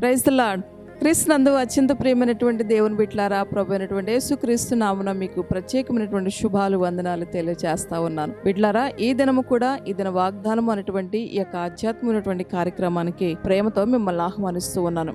Praise the Lord క్రీస్తునందు అత్యంత ప్రియమైనటువంటి దేవుని బిట్లారా ప్రభు అయినటువంటి యేసుక్రీస్తు నామున మీకు ప్రత్యేకమైనటువంటి శుభాలు వందనాలు తెలియజేస్తా ఉన్నాను. బిట్లారా ఈ దినము కూడా ఈ దిన వాగ్దానం అనేటువంటి ఈ యొక్క ఆధ్యాత్మికమైనటువంటి కార్యక్రమానికి ప్రేమతో మిమ్మల్ని ఆహ్వానిస్తూ ఉన్నాను.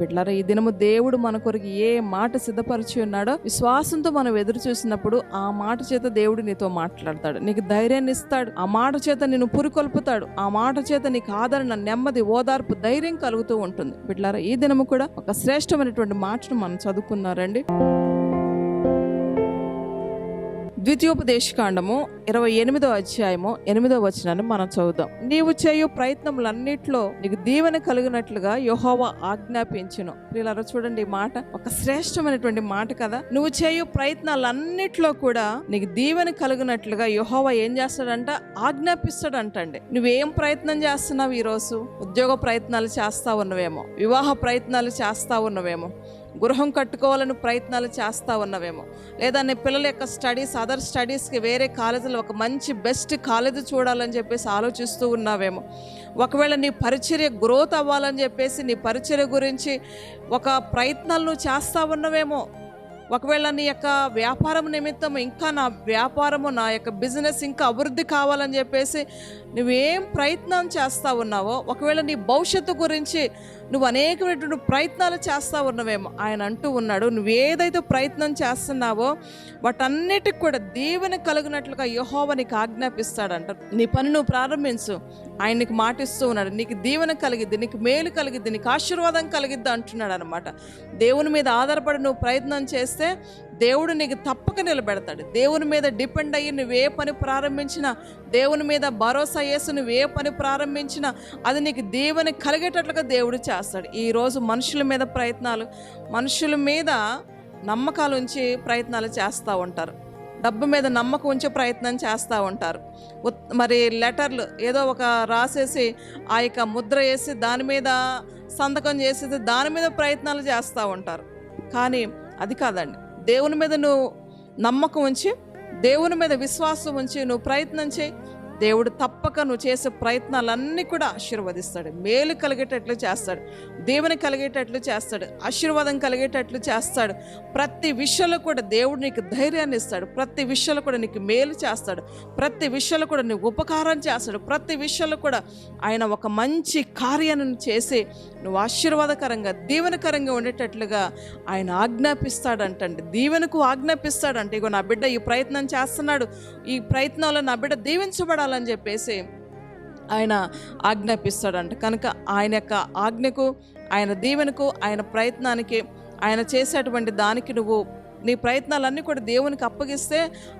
బిడ్లారా ఈ దినము దేవుడు మన కొరకు ఏ మాట సిద్ధపరిచి ఉన్నాడో విశ్వాసంతో మనం ఎదురు చూసినప్పుడు ఆ మాట చేత దేవుడు నీతో మాట్లాడతాడు. నీకు ధైర్యాన్ని ఇస్తాడు. ఆ మాట చేత నిన్ను పురికొల్పుతాడు. ఆ మాట చేత నీకు ఆదరణ నెమ్మది ఓదార్పు ధైర్యం కలుగుతూ ఉంటుంది. బిడ్లారా ఈ దినము కూడా ఒక శ్రేష్టమైనటువంటి మాటను మనం చదువుకున్నారండి. ద్వితీయోపదేశకాండము ఇరవై ఎనిమిదో అధ్యాయము ఎనిమిదో వచనాన్ని మనం చదువుదాం. నీవు చేయు ప్రయత్నములన్నిట్లో నీకు దీవెన కలిగినట్లుగా యెహోవా ఆజ్ఞాపించును. ప్రియులారా చూడండి ఈ మాట ఒక శ్రేష్టమైనటువంటి మాట కదా. నువ్వు చేయు ప్రయత్నాలన్నిట్లో కూడా నీకు దీవెన కలిగినట్లుగా యెహోవా ఏం చేస్తాడంట? ఆజ్ఞాపిస్తాడంటండి. నువ్వేం ప్రయత్నం చేస్తున్నావు ఈరోజు? ఉద్యోగ ప్రయత్నాలు చేస్తా ఉన్నవేమో వివాహ ప్రయత్నాలు చేస్తా ఉన్నవేమో గృహం కట్టుకోవాలని ప్రయత్నాలు చేస్తా ఉన్నవేమో. లేదా నీ పిల్లల యొక్క స్టడీస్ అదర్ స్టడీస్కి వేరే కాలేజీలో ఒక మంచి బెస్ట్ కాలేజీ చూడాలని చెప్పేసి ఆలోచిస్తూ ఉన్నావేమో. ఒకవేళ నీ పరిచర్య గ్రోత్ అవ్వాలని చెప్పేసి నీ పరిచర్య గురించి ఒక ప్రయత్నాలు నువ్వు చేస్తా ఉన్నవేమో. ఒకవేళ నీ యొక్క వ్యాపారం నిమిత్తం ఇంకా నా వ్యాపారము నా యొక్క బిజినెస్ ఇంకా అభివృద్ధి కావాలని చెప్పేసి నువ్వేం ప్రయత్నం చేస్తా ఉన్నావో ఒకవేళ నీ భవిష్యత్తు గురించి నువ్వు అనేకమైనటువంటి ప్రయత్నాలు చేస్తూ ఉన్నవేమో ఆయన అంటూ ఉన్నాడు నువ్వు ఏదైతే ప్రయత్నం చేస్తున్నావో వాటన్నిటికి కూడా దీవెన కలిగినట్లుగా యహోవ నీకు ఆజ్ఞాపిస్తాడంట. నీ పని నువ్వు ప్రారంభించు. ఆయన నీకు మాటిస్తూ ఉన్నాడు. నీకు దీవెన కలిగిద్ది నీకు మేలు కలిగిద్ది నీకు ఆశీర్వాదం కలిగిద్ది అంటున్నాడు అనమాట దేవుని మీద ఆధారపడి నువ్వు ప్రయత్నం చేస్తే దేవుడు నీకు తప్పక నిలబెడతాడు. దేవుని మీద డిపెండ్ అయ్యి నువ్వు ఏ పని ప్రారంభించినా దేవుని మీద భరోసా చేసి నువ్వు ఏ పని ప్రారంభించినా అది నీకు దేవుని కలిగేటట్లుగా దేవుడు చేస్తాడు. ఈరోజు మనుషుల మీద ప్రయత్నాలు మనుషుల మీద నమ్మకాలు ఉంచి ప్రయత్నాలు చేస్తూ ఉంటారు. డబ్బు మీద నమ్మకం ఉంచే ప్రయత్నం చేస్తూ ఉంటారు. మరి లెటర్లు ఏదో ఒక రాసేసి ఆ యొక్క ముద్ర వేసి దాని మీద సంతకం చేసేది దాని మీద ప్రయత్నాలు చేస్తూ ఉంటారు. కానీ అది కాదండి. దేవుని మీద నువ్వు నమ్మకం ఉంచి దేవుని మీద విశ్వాసం ఉంచి నువ్వు ప్రయత్నం చేయి. దేవుడు తప్పక నువ్వు చేసే ప్రయత్నాలన్నీ కూడా ఆశీర్వదిస్తాడు. మేలు కలిగేటట్లు చేస్తాడు. దేవుని కలిగేటట్లు చేస్తాడు. ఆశీర్వాదం కలిగేటట్లు చేస్తాడు. ప్రతి విషయంలో కూడా దేవుడు నీకు ధైర్యాన్ని ఇస్తాడు. ప్రతి విషయంలో కూడా నీకు మేలు చేస్తాడు. ప్రతి విషయంలో కూడా నీకు ఉపకారం చేస్తాడు. ప్రతి విషయంలో కూడా ఆయన ఒక మంచి కార్యాన్ని చేసి నువ్వు ఆశీర్వాదకరంగా దీవెనకరంగా ఉండేటట్లుగా ఆయన ఆజ్ఞాపిస్తాడంటండి. దీవెనకు ఆజ్ఞాపిస్తాడంటే ఇగో నా బిడ్డ ఈ ప్రయత్నం చేస్తున్నాడు. ఈ ప్రయత్నంలో నా బిడ్డ దీవించబడాలని చెప్పేసి ఆయన ఆజ్ఞాపిస్తాడంట. కనుక ఆయన యొక్క ఆజ్ఞకు ఆయన దీవెనకు ఆయన ప్రయత్నానికి ఆయన చేసేటువంటి దానికి నువ్వు నీ ప్రయత్నాలన్నీ కూడా దేవునికి అప్పగిస్తే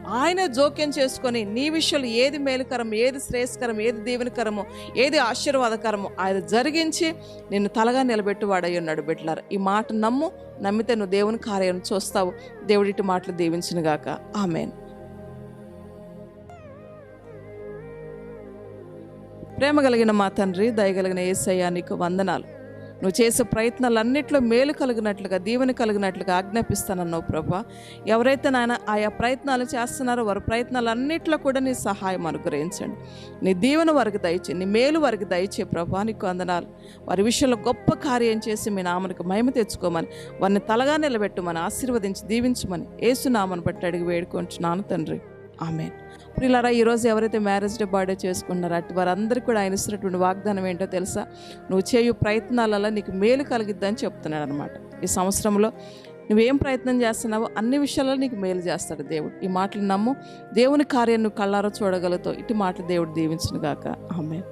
ఆయన జోక్యం చేసుకొని నీ విషయంలో ఏది మేలుకరం ఏది శ్రేయస్కరం ఏది దీవెనకరమో ఏది ఆశీర్వాదకరమో ఆయన జరిగించి నిన్ను తలగా నిలబెట్టి ఉన్నాడు బిడ్డలారా. ఈ మాట నమ్ము నమ్మితే నువ్వు దేవుని కార్యం చూస్తావు. దేవుడిటి మాటలు దీవించినగాక. ఆమెన్. ప్రేమ కలిగిన మా తండ్రి దయగలిగిన ఏసయ్యా నీకు వందనాలు. నువ్వు చేసే ప్రయత్నాలన్నింటిలో మేలు కలిగినట్లుగా దీవెన కలిగినట్లుగా ఆజ్ఞాపిస్తానన్నావు ప్రభా. ఎవరైతే నాయన ఆయా ప్రయత్నాలు చేస్తున్నారో వారి ప్రయత్నాలన్నింటిలో కూడా నీ సహాయం అనుగ్రహించండి. నీ దీవెన వారికి దయచే నీ మేలు వారికి దయచే ప్రభా నీకు వందనాలు. వారి విషయంలో గొప్ప కార్యం చేసి మీ నామనికి మహిమ తెచ్చుకోమని వారిని తలగా నిలబెట్టుమని ఆశీర్వదించి దీవించమని ఏసునామను బట్టి అడిగి వేడుకుంటున్నాను తండ్రి. ఆమె ఇలా ఈరోజు ఎవరైతే మ్యారేజ్ డే బర్త్డే చేసుకున్నారో అటు వారందరికీ కూడా ఆయన ఇస్తున్నటువంటి వాగ్దానం ఏంటో తెలుసా? నువ్వు చేయు ప్రయత్నాలలో నీకు మేలు కలిగిద్దని చెప్తున్నాడు అనమాట ఈ సంవత్సరంలో నువ్వేం ప్రయత్నం చేస్తున్నావో అన్ని విషయాల్లో నీకు మేలు చేస్తాడు దేవుడు. ఈ మాటలు నమ్ము దేవుని కార్యం నువ్వు కళ్ళారో చూడగలుగుతావు. ఇటు మాటలు దేవుడు దీవించును గాక. ఆమె